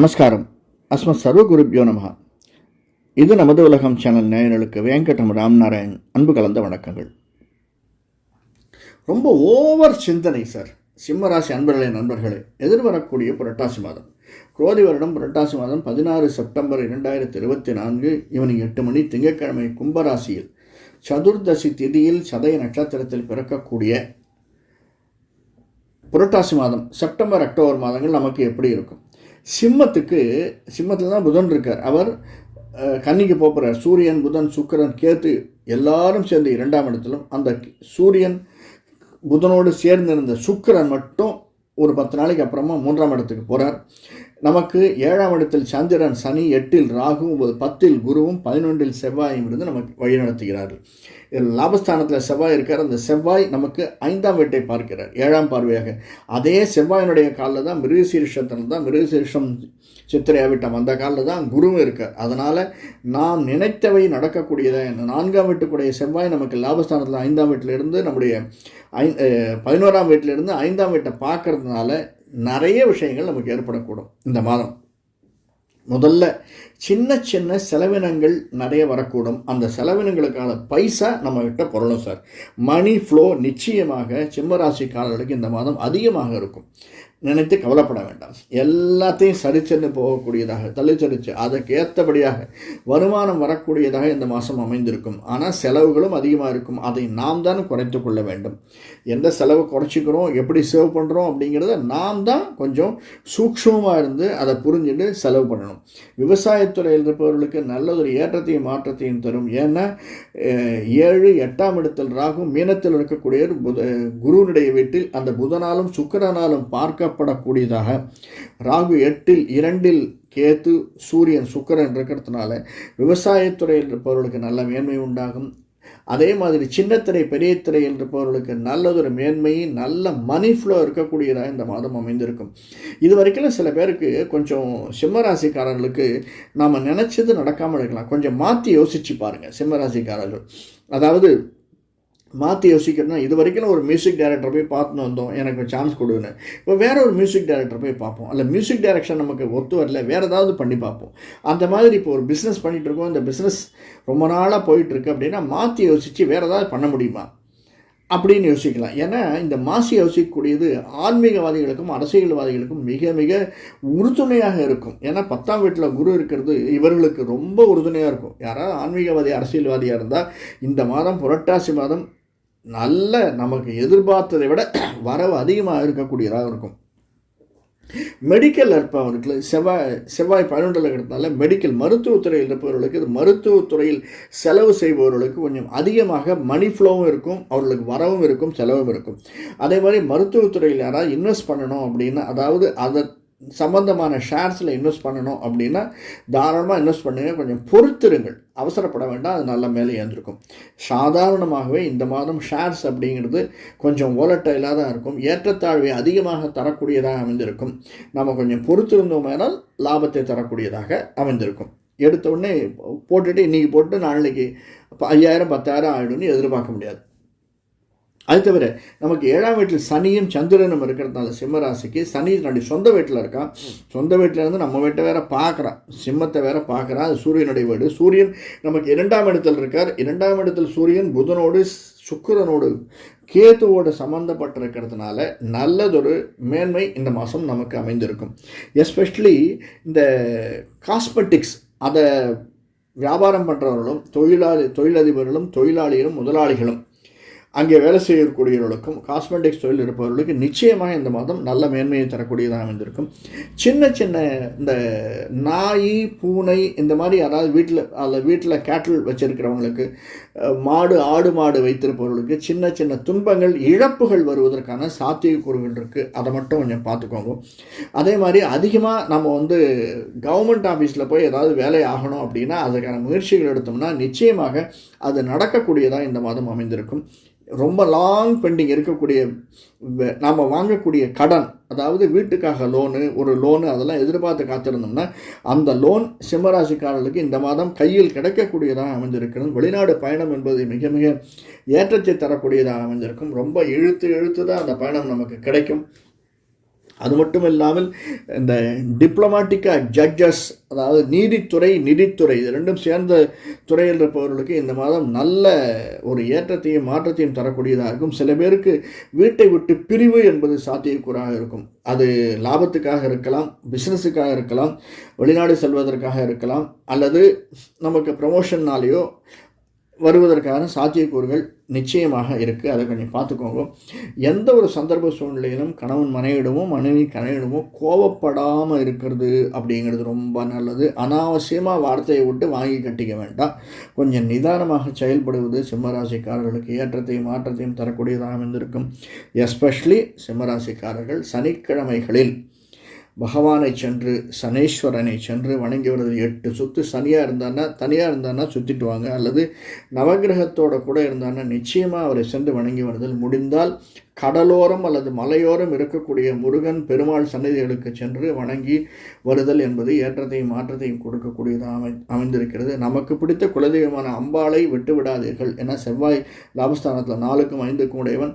நமஸ்காரம். அஸ்மத் சர்வ குருப்யோ இது நமது உலகம் சேனல் நேயர்களுக்கு வெங்கடம் ராம்நாராயண் அன்பு கலந்த வணக்கங்கள். ரொம்ப ஓவர் சிந்தனை சார். சிம்மராசி அன்பர்களே நண்பர்களே எதிர்வரக்கூடிய புரட்டாசி மாதம். குரோதி வருடம் புரட்டாசி மாதம் பதினாறு செப்டம்பர் இரண்டாயிரத்தி இருபத்தி நான்கு ஈவினிங் எட்டு மணி திங்கட்கிழமை கும்பராசியில் சதுர்தசி திதியில் சதய நட்சத்திரத்தில் பிறக்கக்கூடிய புரட்டாசி மாதம் செப்டம்பர் அக்டோபர் மாதங்கள் நமக்கு எப்படி இருக்கும்? சிம்மத்துக்கு சிம்மத்தில் தான் புதன் இருக்கார். அவர் கன்னிக்கு போகிறார் சூரியன் புதன் சுக்கிரன் கேத்து எல்லாரும் சேர்ந்து இரண்டாம் இடத்திலும் அந்த சூரியன் புதனோடு சேர்ந்திருந்த சுக்கிரன் மட்டும் ஒரு பத்து நாளைக்கு அப்புறமா மூன்றாம் இடத்துக்கு போகிறார் நமக்கு ஏழாம் இடத்தில் சந்திரன் சனி எட்டில் ராகு ஒன்பது பத்தில் குருவும் பதினொன்றில் செவ்வாயும் இருந்து நமக்கு வழிநடத்துகிறார்கள் இதில் லாபஸ்தானத்தில் செவ்வாய் இருக்கார். அந்த செவ்வாய் நமக்கு ஐந்தாம் வீட்டை பார்க்கிறார் ஏழாம் பார்வையாக. அதே செவ்வாயினுடைய காலில் தான் மிருகசீர்ஷத்தில் தான் மிருகசீர்ஷம் சித்திரையாவிட்டம் அந்த காலில் தான் குருவும் இருக்கார். அதனால் நாம் நினைத்தவை நடக்கக்கூடியதை? இந்த நான்காம் வீட்டுக்குடைய செவ்வாய் நமக்கு லாபஸ்தானத்தில் ஐந்தாம் வீட்டிலிருந்து நம்முடைய ஐ பதினோராம் வீட்டிலிருந்து ஐந்தாம் வீட்டை பார்க்கறதுனால நிறைய விஷயங்கள் நமக்கு ஏற்படக்கூடும் இந்த மாதம். முதல்ல சின்ன சின்ன செலவினங்கள் நிறைய வரக்கூடும். அந்த செலவினங்களுக்கான பைசா நம்ம கிட்ட புரளும் சார். மணி ஃப்ளோ நிச்சயமாக சிம்மராசிக்காரர்களுக்கு இந்த மாதம் அதிகமாக இருக்கும். நினைத்து கவலைப்பட வேண்டாம். எல்லாத்தையும் சரிச்சென்று போகக்கூடியதாக தள்ளிச்சரிச்சு அதற்கு ஏற்றபடியாக வருமானம் வரக்கூடியதாக இந்த மாதம் அமைந்திருக்கும். ஆனால் செலவுகளும் அதிகமாக இருக்கும். அதை நாம் தான் குறைத்து கொள்ள வேண்டும். எந்த செலவு குறைச்சிக்கிறோம்? எப்படி சேவ் பண்ணுறோம் அப்படிங்கிறத நாம் தான் கொஞ்சம் சூக்ஷ்மமாக இருந்து அதை புரிஞ்சுட்டு செலவு பண்ணணும். விவசாயத்துறையில் இருப்பவர்களுக்கு நல்லதொரு ஏற்றத்தையும் மாற்றத்தையும் தரும். ஏன்னா ஏழு எட்டாம் இடத்தில் ராகும் மீனத்தில் இருக்கக்கூடிய ஒரு புத குருவினுடைய வீட்டில் அந்த புதனாலும் சுக்கிரனாலும் பார்க்கப்படக்கூடியதாக ராகு எட்டில் இரண்டில் கேத்து சூரியன் சுக்கரன் இருக்கிறதுனால விவசாயத்துறையில் இருப்பவர்களுக்கு நல்ல மேன்மை உண்டாகும். அதே மாதிரி சின்னத்திரை பெரிய திரை இருப்பவர்களுக்கு நல்லதொரு மேன்மையும் நல்ல மணி ஃப்ளோ இருக்கக்கூடியதாக இந்த மாதம் அமைந்திருக்கும். இது வரைக்கும் சில பேருக்கு கொஞ்சம் சிம்மராசிக்காரர்களுக்கு நாம் நினச்சது நடக்காமல் இருக்கலாம். கொஞ்சம் மாற்றி யோசிச்சு பாருங்கள் சிம்மராசிக்காரர்கள். அதாவது மாற்றி யோசிக்கிறதுனா இது வரைக்கும் ஒரு மியூசிக் டைரக்டர் போய் பார்த்துன்னு வந்தோம். எனக்கு சான்ஸ் கொடுன்னு. இப்போ வேறு ஒரு மியூசிக் டைரக்டர் போய் பார்ப்போம். அல்ல மியூசிக் டைரக்ஷன் நமக்கு ஒத்து வரல. வேறு ஏதாவது பண்ணி பார்ப்போம். அந்த மாதிரி இப்போ ஒரு பிஸ்னஸ் பண்ணிகிட்டு இருக்கோம். இந்த பிஸ்னஸ் ரொம்ப நாளாக போயிட்டுருக்கு அப்படின்னா மாற்றி யோசித்து வேறு ஏதாவது பண்ண முடியுமா? அப்படின்னு யோசிக்கலாம். ஏன்னா இந்த மாசி யோசிக்கக்கூடியது ஆன்மீகவாதிகளுக்கும் அரசியல்வாதிகளுக்கும் மிக மிக உறுதுணையாக இருக்கும். ஏன்னா பத்தாம் வீட்டில் குரு இருக்கிறது இவர்களுக்கு ரொம்ப உறுதுணையாக இருக்கும். யாராவது ஆன்மீகவாதி அரசியல்வாதியாக இருந்தால் இந்த மாதம் புரட்டாசி மாதம் நல்ல நமக்கு எதிர்பார்த்ததை விட வரவு அதிகமாக இருக்கக்கூடியதாக இருக்கும். மெடிக்கல் இருப்பவர்களுக்கு செவ்வாய் செவ்வாய் பதினொன்றில் இருக்கிறதுனால மெடிக்கல் மருத்துவத்துறையில் இருப்பவர்களுக்கு இது மருத்துவத்துறையில் செலவு செய்பவர்களுக்கு கொஞ்சம் அதிகமாக மணி ஃப்ளோவும் இருக்கும் அவர்களுக்கு வரவும் இருக்கும் செலவும் இருக்கும். அதே மாதிரி மருத்துவத்துறையில் யாராவது இன்வெஸ்ட் பண்ணணும் அப்படின்னா அதாவது அதை சம்பந்தமான ஷேர்ஸில் இன்வெஸ்ட் பண்ணணும் அப்படின்னா தாராளமாக இன்வெஸ்ட் பண்ணுங்கள் கொஞ்சம் பொறுத்திருங்கள். அவசரப்பட வேண்டாம். அது நல்ல மேலே ஏந்திருக்கும். சாதாரணமாகவே இந்த மாதம் ஷேர்ஸ் அப்படிங்கிறது கொஞ்சம் ஓலட்டைலாக தான் இருக்கும். ஏற்றத்தாழ்வை அதிகமாக தரக்கூடியதாக அமைந்திருக்கும். நம்ம கொஞ்சம் பொறுத்திருந்தோமேனால் லாபத்தை தரக்கூடியதாக அமைந்திருக்கும். எடுத்த உடனே போட்டுட்டு இன்றைக்கி போட்டு நாளைக்கு ஐயாயிரம் பத்தாயிரம் ஆகிடும்னு எதிர்பார்க்க முடியாது. அது தவிர நமக்கு ஏழாம் வீட்டில் சனியும் சந்திரனும் இருக்கிறதுனால சிம்மராசிக்கு சனி தன்னுடைய சொந்த வீட்டில் இருக்கான். சொந்த வீட்டில் இருந்து நம்ம வீட்டை வேற பார்க்குறான். சிம்மத்தை வேற பார்க்குறான். அது சூரியனுடைய வீடு. சூரியன் நமக்கு இரண்டாம் இடத்தில் இருக்கார். இரண்டாம் இடத்தில் சூரியன் புதனோடு சுக்கரனோடு கேத்துவோடு சம்மந்தப்பட்டிருக்கிறதுனால நல்லதொரு மேன்மை இந்த மாதம் நமக்கு அமைந்திருக்கும். எஸ்பெஷலி இந்த காஸ்மெட்டிக்ஸ் அதை வியாபாரம் பண்ணுறவர்களும் தொழிலாளி தொழிலதிபர்களும் தொழிலாளிகளும் முதலாளிகளும் அங்கே வேலை செய்யக்கூடியவர்களுக்கும் காஸ்மெட்டிக்ஸ் தொழில் இருப்பவர்களுக்கு நிச்சயமாக இந்த மாதம் நல்ல மேன்மையை தரக்கூடியதாக அமைந்திருக்கும். சின்ன சின்ன இந்த நாய் பூனை இந்த மாதிரி அதாவது வீட்டில் அதில் வீட்டில் கேட்டில் வச்சிருக்கிறவங்களுக்கு மாடு ஆடு மாடு வைத்திருப்பவர்களுக்கு சின்ன சின்ன துன்பங்கள் இழப்புகள் வருவதற்கான சாத்தியக்கூறுகள் இருக்குது அதை மட்டும் கொஞ்சம் பார்த்துக்கோங்க. அதே மாதிரி அதிகமாக நம்ம வந்து கவர்மெண்ட் ஆஃபீஸில் போய் ஏதாவது வேலை ஆகணும் அப்படின்னா அதுக்கான முயற்சிகள் எடுத்தோம்னா நிச்சயமாக அது நடக்கக்கூடியதாக இந்த மாதம் அமைந்திருக்கும். ரொம்ப லாங் பெண்டிங் இருக்கக்கூடிய நாம் வாங்கக்கூடிய கடன் அதாவது வீட்டுக்காக லோனு ஒரு லோனு அதெல்லாம் எதிர்பார்த்து காத்திருந்தோம்னா அந்த லோன் சிம்மராசிக்காரர்களுக்கு இந்த மாதம் கையில் கிடைக்கக்கூடியதாக அமைந்திருக்கிறது. வெளிநாடு பயணம் என்பது மிக மிக ஏற்றத்தை தரக்கூடியதாக அமைஞ்சிருக்கும் ரொம்ப இழுத்து இழுத்து தான் அந்த பயணம் நமக்கு கிடைக்கும். அது மட்டும் இல்லாமல் இந்த டிப்ளமாட்டிக்காக ஜட்ஜஸ் அதாவது நீதித்துறை நிதித்துறை இது ரெண்டும் சேர்ந்த துறையில் இருப்பவர்களுக்கு இந்த மாதம் நல்ல ஒரு ஏற்றத்தையும் மாற்றத்தையும் தரக்கூடியதாக இருக்கும். சில பேருக்கு வீட்டை விட்டு பிரிவு என்பது சாத்தியக்கூறாக இருக்கும். அது லாபத்துக்காக இருக்கலாம் பிஸ்னஸுக்காக இருக்கலாம் வெளிநாடு செல்வதற்காக இருக்கலாம் அல்லது நமக்கு ப்ரமோஷன்னாலேயோ வருவதற்கான சாத்தியக்கூறுகள் நிச்சயமாக இருக்குது அதை கொஞ்சம் பார்த்துக்கோங்க. எந்த ஒரு சந்தர்ப்ப சூழ்நிலையிலும் கணவன் மனைவிடமோ மனைவி கணையிடமோ கோவப்படாமல் இருக்கிறது அப்படிங்கிறது ரொம்ப நல்லது. அனாவசியமாக வார்த்தையை விட்டு வாங்கி கட்டிக்க வேண்டாம். கொஞ்சம் நிதானமாக செயல்படுவது சிம்மராசிக்காரர்களுக்கு ஏற்றத்தையும் மாற்றத்தையும் தரக்கூடியதாக அமைந்திருக்கும். எஸ்பெஷலி சிம்மராசிக்காரர்கள் சனிக்கிழமைகளில் பகவானை சென்று சனேஸ்வரனை சென்று வணங்கி வருவது எட்டு சுற்று சனியாக இருந்தான்னா தனியாக இருந்தான்னா சுற்றிட்டு வாங்க. அல்லது நவகிரகத்தோட கூட இருந்தான்னா நிச்சயமாக அவரை சென்று வணங்கி வருதல். முடிந்தால் கடலோரம் அல்லது மலையோரம் இருக்கக்கூடிய முருகன் பெருமாள் சன்னதிகளுக்கு சென்று வணங்கி வருதல் என்பது ஏற்றத்தையும் மாற்றத்தையும் கொடுக்கக்கூடியதாக அமை அமைந்திருக்கிறது. நமக்கு பிடித்த குலதெய்வமான அம்பாளை விட்டு விடாதீர்கள் ஏன்னா செவ்வாய் லாபஸ்தானத்தில் நாலுக்கும் ஐந்துக்கும் உடையவன்.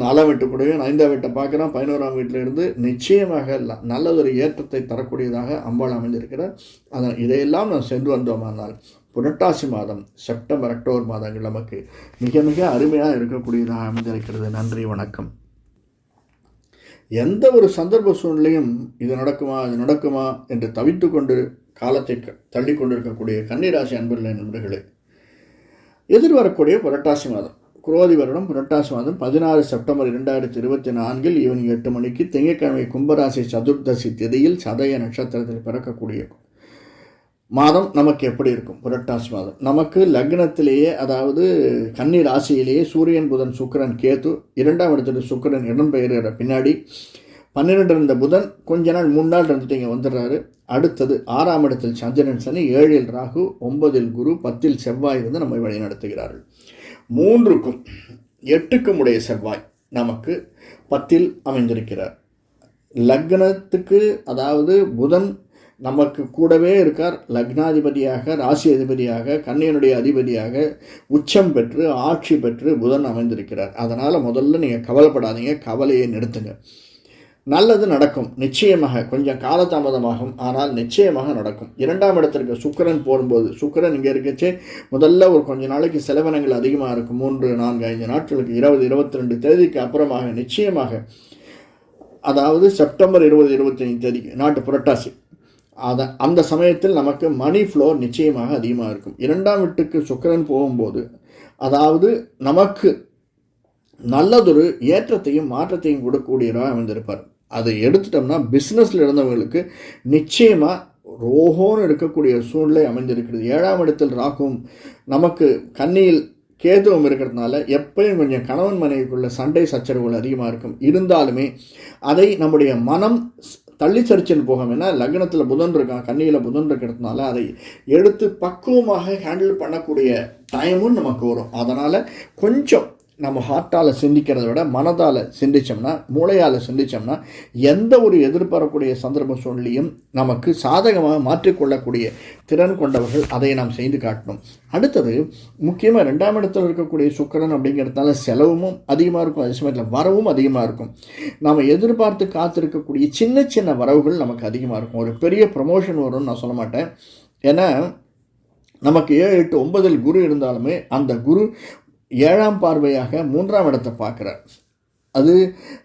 நாலாம் வீட்டு கூடவே ஐந்தாம் வீட்டை பார்க்குறான் பதினோராம் வீட்டிலிருந்து நிச்சயமாக நல்லதொரு ஏற்றத்தை தரக்கூடியதாக அம்பாள் அமைந்திருக்கிறார். அதனால் இதையெல்லாம் நாம் சென்று வந்தோமானால் புரட்டாசி மாதம் செப்டம்பர் அக்டோபர் மாதங்கள் நமக்கு மிக மிக அருமையாக இருக்கக்கூடியதாக அமைந்திருக்கிறது. நன்றி வணக்கம். எந்த ஒரு சந்தர்ப்ப சூழ்நிலையும் இது நடக்குமா இது நடக்குமா என்று தவித்து கொண்டு காலத்தை தள்ளி கொண்டிருக்கக்கூடிய கன்னிராசி அன்பர்கள் நண்பர்களே எதிர்வரக்கூடிய புரட்டாசி மாதம். குரோதி வருடம் புரட்டாசி மாதம் பதினாறு செப்டம்பர் இரண்டாயிரத்தி இருபத்தி நான்கில் ஈவினிங் எட்டு மணிக்கு திங்கட்கிழமை கும்பராசி சதுர்தசி திதியில் சதய நட்சத்திரத்தில் பிறக்கக்கூடிய மாதம் நமக்கு எப்படி இருக்கும்? புரட்டாசி மாதம். நமக்கு லக்னத்திலேயே அதாவது கன்னி ராசியிலேயே சூரியன் புதன் சுக்கரன் கேத்து இரண்டாம் இடத்துல சுக்கரன் இடம்பெயர்கிற பின்னாடி பன்னிரெண்டு இருந்த புதன் கொஞ்ச நாள் மூணு நாள் இருந்துட்டு இங்கே வந்துடுறாரு. அடுத்தது ஆறாம் இடத்தில் சந்திரன் சனி ஏழில் ராகு ஒன்பதில் குரு பத்தில் செவ்வாய் இருந்து நம்மை வழி நடத்துகிறார்கள் மூன்றுக்கும் எட்டுக்கும் உடைய செவ்வாய் நமக்கு பத்தில் அமைந்திருக்கிறார். லக்னத்துக்கு அதாவது புதன் நமக்கு கூடவே இருக்கார். லக்னாதிபதியாக ராசி அதிபதியாக கண்ணியனுடைய அதிபதியாக உச்சம் பெற்று ஆட்சி பெற்று புதன் அமைந்திருக்கிறார். அதனால் முதல்ல நீங்கள் கவலைப்படாதீங்க கவலையை நிறுத்துங்க. நல்லது நடக்கும். நிச்சயமாக கொஞ்சம் காலதாமதமாகும். ஆனால் நிச்சயமாக நடக்கும். இரண்டாம் இடத்திற்கு சுக்கரன் போடும்போது சுக்கரன் இங்கே இருக்கச்சே முதல்ல ஒரு கொஞ்ச நாளைக்கு செலவினங்கள் அதிகமாக இருக்கும். மூன்று நான்கு ஐந்து நாட்களுக்கு இருபது இருபத்தி ரெண்டு தேதிக்கு அப்புறமாக நிச்சயமாக அதாவது செப்டம்பர் இருபது இருபத்தஞ்சு தேதிக்கு நாட்டு புரட்டாசி. அதை அந்த சமயத்தில் நமக்கு மணி ஃப்ளோ நிச்சயமாக அதிகமாக இருக்கும். இரண்டாம் வீட்டுக்கு சுக்கரன் போகும்போது அதாவது நமக்கு நல்லதொரு ஏற்றத்தையும் மாற்றத்தையும் கொடுக்கக்கூடியவராக அமைந்திருப்பார். அதை எடுத்துட்டோம்னா பிஸ்னஸில் இருந்தவங்களுக்கு நிச்சயமாக ரோகோன்னு இருக்கக்கூடிய சூழ்நிலை அமைஞ்சிருக்கிறது ஏழாம் இடத்தில் ராகும் நமக்கு கண்ணியில் கேதுவம் இருக்கிறதுனால எப்பயும் கொஞ்சம் கணவன் மனைவிக்குள்ள சண்டை சச்சரவுகள் அதிகமாக இருக்கும். இருந்தாலுமே அதை நம்முடைய மனம் தள்ளி சரிச்சுன்னு போகும் ஏன்னா லக்னத்தில் புதன் இருக்கான் கண்ணியில் புதன் இருக்கிறதுனால அதை எடுத்து பக்குவமாக ஹேண்டில் பண்ணக்கூடிய டைமும் நமக்கு வரும். அதனால் கொஞ்சம் நம்ம ஹார்ட்டால் சிந்திக்கிறத விட மனதால் சிந்தித்தோம்னா மூளையால் சிந்தித்தோம்னா எந்த ஒரு எதிர்பாரக்கூடிய சந்தர்ப்ப சூழ்நிலையும் நமக்கு சாதகமாக மாற்றிக்கொள்ளக்கூடிய திறன் கொண்டவர்கள் அதை நாம் செய்து காட்டணும். அடுத்தது முக்கியமாக ரெண்டாம் இடத்தில் இருக்கக்கூடிய சுக்கரன் அப்படிங்கிறதுனால செலவும் அதிகமாக இருக்கும். அதே சமயத்தில் வரவும் அதிகமாக இருக்கும். நாம் எதிர்பார்த்து காத்திருக்கக்கூடிய சின்ன சின்ன வரவுகள் நமக்கு அதிகமாக இருக்கும். ஒரு பெரிய ப்ரமோஷன் வரும்னு நான் சொல்ல மாட்டேன். ஏன்னா நமக்கு ஏழு எட்டு ஒன்பதில் குரு இருந்தாலுமே அந்த குரு ஏழாம் பார்வையாக மூன்றாம் இடத்தை பார்க்குறார். அது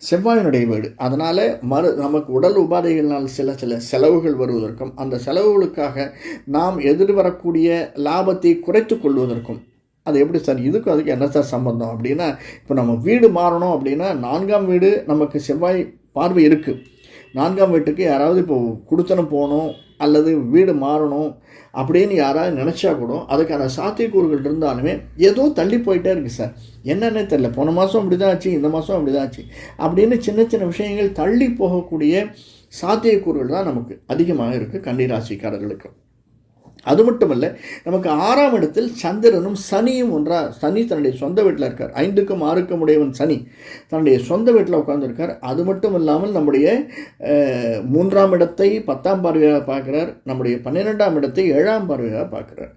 செவ்வாயினுடைய வீடு. அதனால் மறு நமக்கு உடல் உபாதைகளினால் சில சில செலவுகள் வருவதற்கும் அந்த செலவுகளுக்காக நாம் எதிர்வரக்கூடிய லாபத்தை குறைத்து கொள்வதற்கும். அது எப்படி சார்? இதுக்கும் அதுக்கு என்ன சார் சம்பந்தம்? அப்படின்னா இப்போ நம்ம வீடு மாறணும் அப்படின்னா நான்காம் வீடு நமக்கு செவ்வாய் பார்வை இருக்குது நான்காம் வீட்டுக்கு யாராவது இப்போ கொடுத்தனும் போகணும் அல்லது வீடு மாறணும் அப்படின்னு யாராவது நினச்சா கூட அதுக்கான சாத்தியக்கூறுகள் இருந்தாலுமே ஏதோ தள்ளி போயிட்டே இருக்குது சார். என்னென்னே தெரில போன மாதம் அப்படி தான் ஆச்சு இந்த மாதம் அப்படி தான் ஆச்சு அப்படின்னு சின்ன சின்ன விஷயங்கள் தள்ளி போகக்கூடிய சாத்தியக்கூறுகள் தான் நமக்கு அதிகமாக இருக்குது கன்னிராசிக்காரர்களுக்கு அது மட்டும் இல்லை நமக்கு ஆறாம் இடத்தில் சந்திரனும் சனியும் ஒன்றாக சனி தன்னுடைய சொந்த வீட்டில் இருக்கார். ஐந்துக்கும் ஆறுக்கும் உடையவன் சனி தன்னுடைய சொந்த வீட்டில் உட்காந்துருக்கார் அது மட்டும் இல்லாமல் நம்முடைய மூன்றாம் இடத்தை பத்தாம் பார்வையாக பார்க்குறார். நம்முடைய பன்னிரெண்டாம் இடத்தை ஏழாம் பார்வையாக பார்க்குறார்.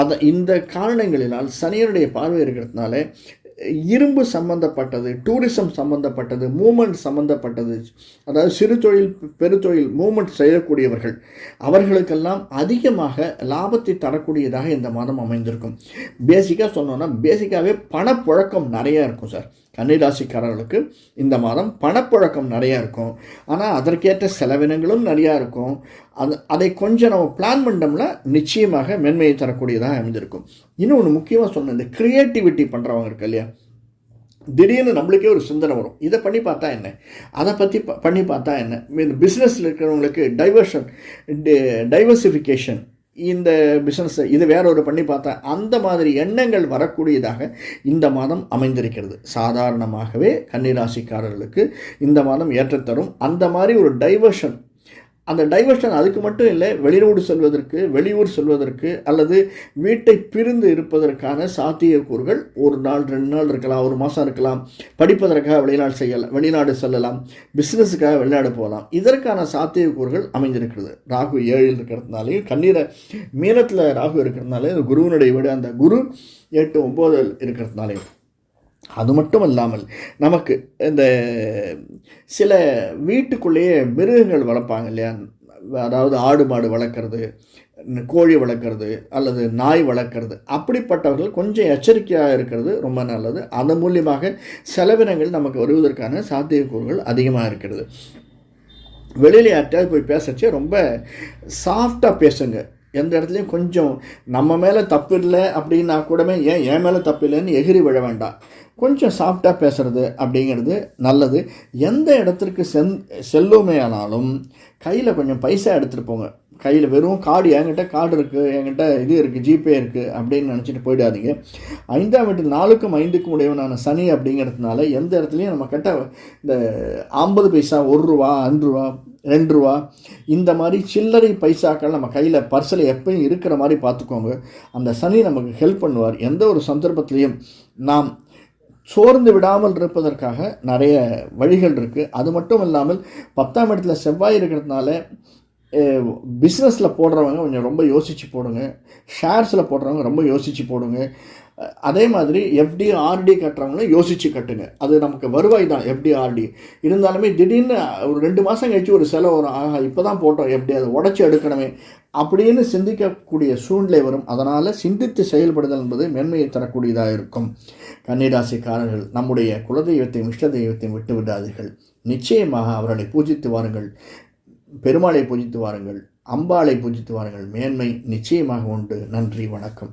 அதை இந்த காரணங்களினால் சனியனுடைய பார்வை இருக்கிறதுனால இரும்பு சம்பந்தப்பட்டது டூரிசம் சம்பந்தப்பட்டது மூமெண்ட் சம்பந்தப்பட்டது அதாவது சிறு தொழில் பெருத்தொழில் மூமெண்ட் செய்யக்கூடியவர்கள் அவர்களுக்கெல்லாம் அதிகமாக லாபத்தை தரக்கூடியதாக இந்த மாதம் அமைந்திருக்கும். பேசிக்காக சொன்னோன்னா பேசிக்காகவே பணப்புழக்கம் நிறையா இருக்கும் சார் கன்னிராசிக்காரர்களுக்கு இந்த மாதம் பணப்புழக்கம் நிறையா இருக்கும். ஆனால் அதற்கேற்ற செலவினங்களும் நிறையா இருக்கும். அது அதை கொஞ்சம் நம்ம பிளான் பண்ணோம்னா நிச்சயமாக மென்மையை தரக்கூடியதாக அமைந்திருக்கும். இன்னொன்று முக்கியமாக சொன்ன இந்த க்ரியேட்டிவிட்டி பண்ணுறவங்க இருக்கு இல்லையா? திடீர்னு நம்மளுக்கே ஒரு சிந்தனை வரும். இதை பண்ணி பார்த்தா என்ன? அதை பற்றி ப பண்ணி பார்த்தா என்ன? இந்த பிஸ்னஸில் இருக்கிறவங்களுக்கு டைவர்ஷன் டைவர்சிஃபிகேஷன் இந்த பிஸ்னஸை இது வேற ஒரு பண்ணி பார்த்தா அந்த மாதிரி எண்ணங்கள் வரக்கூடியதாக இந்த மாதம் அமைந்திருக்கிறது. சாதாரணமாகவே கன்னிராசிக்காரர்களுக்கு இந்த மாதம் ஏற்றத்தரும். அந்த மாதிரி ஒரு டைவர்ஷன் அந்த டைவர்ஷன் அதுக்கு மட்டும் இல்லை வெளிநாடு செல்வதற்கு வெளியூர் செல்வதற்கு அல்லது வீட்டை பிரிந்து இருப்பதற்கான சாத்தியக்கூறுகள் ஒரு நாள் ரெண்டு நாள் இருக்கலாம் ஒரு மாதம் இருக்கலாம். படிப்பதற்காக வெளிநாடு செய்யலாம் வெளிநாடு செல்லலாம். பிஸ்னஸுக்காக வெளிநாடு போகலாம். இதற்கான சாத்தியக்கூறுகள் அமைந்திருக்கிறது. ராகு ஏழில் இருக்கிறதுனாலையும் கண்ணீரை மீனத்தில் ராகு இருக்கிறதுனாலே குருவனுடைய வீடு அந்த குரு எட்டு ஒம்போதில் இருக்கிறதுனாலையும் அது மட்டும் இல்லாமல் நமக்கு இந்த சில வீட்டுக்குள்ளேயே மிருகங்கள் வளர்ப்பாங்க இல்லையா? அதாவது ஆடு மாடு வளர்க்குறது கோழி வளர்க்குறது அல்லது நாய் வளர்க்குறது. அப்படிப்பட்டவர்கள் கொஞ்சம் எச்சரிக்கையாக இருக்கிறது ரொம்ப நல்லது. அதன் மூலியமாக செலவினங்கள் நமக்கு வருவதற்கான சாத்தியக்கூறுகள் அதிகமாக இருக்கிறது. வெளியில் யார்கிட்டயாவது போய் பேசச்சே ரொம்ப சாஃப்டாக பேசுங்க. எந்த இடத்துலையும் கொஞ்சம் நம்ம மேலே தப்பு இல்லை அப்படின்னா கூடமே ஏன் என் மேலே தப்பு இல்லைன்னு எகிரி விழ வேண்டாம். கொஞ்சம் சாஃப்டாக பேசுகிறது அப்படிங்கிறது நல்லது. எந்த இடத்திற்கு செந் செல்லுமே ஆனாலும் கையில் கொஞ்சம் பைசா எடுத்துகிட்டு போங்க. கையில் வெறும் கார்டு என்கிட்ட கார்டு இருக்குது என்கிட்ட இது இருக்குது ஜிபே இருக்குது அப்படின்னு நினச்சிட்டு போயிடாதீங்க. ஐந்தாம் வீட்டு நாலுக்கும் ஐந்துக்கும் உடையவனான சனி அப்படிங்கிறதுனால எந்த இடத்துலையும் நம்ம கிட்ட இந்த ஐம்பது பைசா ஒரு ரூபா அஞ்சு ரூபா ரெண்டு ரூபா இந்த மாதிரி சில்லறை பைசாக்கள் நம்ம கையில் பர்சில் எப்பயும் இருக்கிற மாதிரி பார்த்துக்கோங்க. அந்த சனி நமக்கு ஹெல்ப் பண்ணுவார். எந்த ஒரு சந்தர்ப்பத்திலையும் நாம் சோர்ந்து விடாமல் இருப்பதற்காக நிறைய வழிகள் இருக்குது அது மட்டும் இல்லாமல் பத்தாம் இடத்துல செவ்வாய் இருக்கிறதுனால பிஸ்னஸில் போடுறவங்க கொஞ்சம் ரொம்ப யோசித்து போடுங்க. ஷேர்ஸில் போடுறவங்க ரொம்ப யோசித்து போடுங்க. அதே மாதிரி எஃப்டி ஆர்டி கட்டுறவங்களும் யோசித்து கட்டுங்க. அது நமக்கு வருவாய் தான் எஃப்டி ஆர்டி இருந்தாலுமே திடீர்னு ஒரு ரெண்டு மாதம் கழிச்சு ஒரு செலவு வரும். ஆஹா இப்போ தான் போட்டோம் எப்படி அதை உடச்சி எடுக்கணுமே அப்படின்னு சிந்திக்கக்கூடிய சூழ்நிலை வரும். அதனால் சிந்தித்து செயல்படுதல் என்பது மேன்மையை தரக்கூடியதாக இருக்கும். கன்னிராசிக்காரர்கள் நம்முடைய குலதெய்வத்தையும் இஷ்ட தெய்வத்தையும் விட்டு விடாதீர்கள். நிச்சயமாக அவர்களை பூஜித்து வாருங்கள். பெருமாளை பூஜித்து வாருங்கள். அம்பாளை பூஜித்து வாருங்கள். மேன்மை நிச்சயமாக உண்டு. நன்றி வணக்கம்.